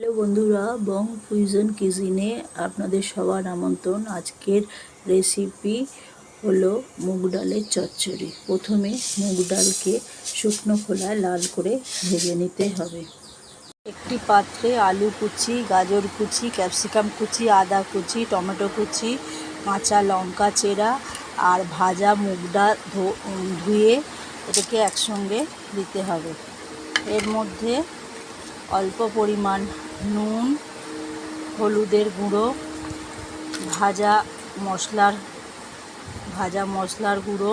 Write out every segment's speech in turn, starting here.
Hello বন্ধুরা, বং ফুইজন কিজিনে আপনাদের সবার আমন্ত্রণ। আজকের রেসিপি হলো মুগ ডালের চচ্চড়ি। প্রথমে মুগ ডালকে শুকনো খোলায় লাল করে ভেজে নিতে হবে। একটি পাত্রে আলু কুচি, গাজর কুচি, ক্যাপসিকাম কুচি, আদা কুচি, টমেটো কুচি, কাঁচা লঙ্কা চেরা আর ভাজা মুগ ডাল ধুয়ে এটাকে একসঙ্গে দিতে হবে। এর মধ্যে অল্প পরিমাণ নুন, হলুদের গুঁড়ো, ভাজা মশলার ভাজা মশলার গুঁড়ো,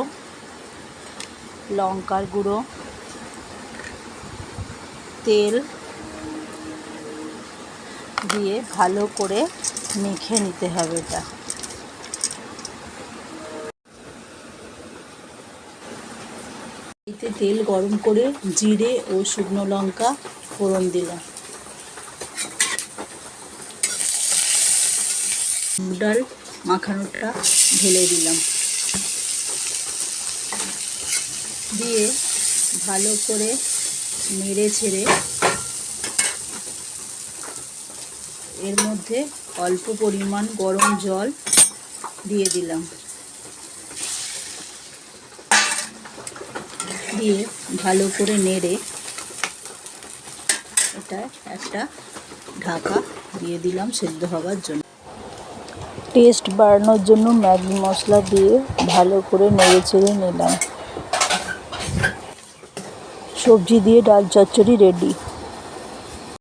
লঙ্কার গুঁড়ো, তেল দিয়ে ভালো করে মেখে নিতে হবে এটা। তেল গরম করে জিরে ও শুকনো লঙ্কা ফোড়ন দিলাম। ডাল মাখানোটা ঢেলে দিলাম। দিয়ে ভালো করে নেড়ে ছেড়ে এর মধ্যে অল্প পরিমাণ গরম জল দিয়ে দিলাম। দিয়ে ভালো করে নেড়ে এটা একটা ঢাকা দিয়ে দিলাম সেদ্ধ হওয়ার জন্য। টেস্ট বাড়ানোর জন্য ম্যাগি মশলা দিয়ে ভালো করে নেড়ে চেড়ে নিলাম। সবজি দিয়ে ডাল চচ্চড়ি রেডি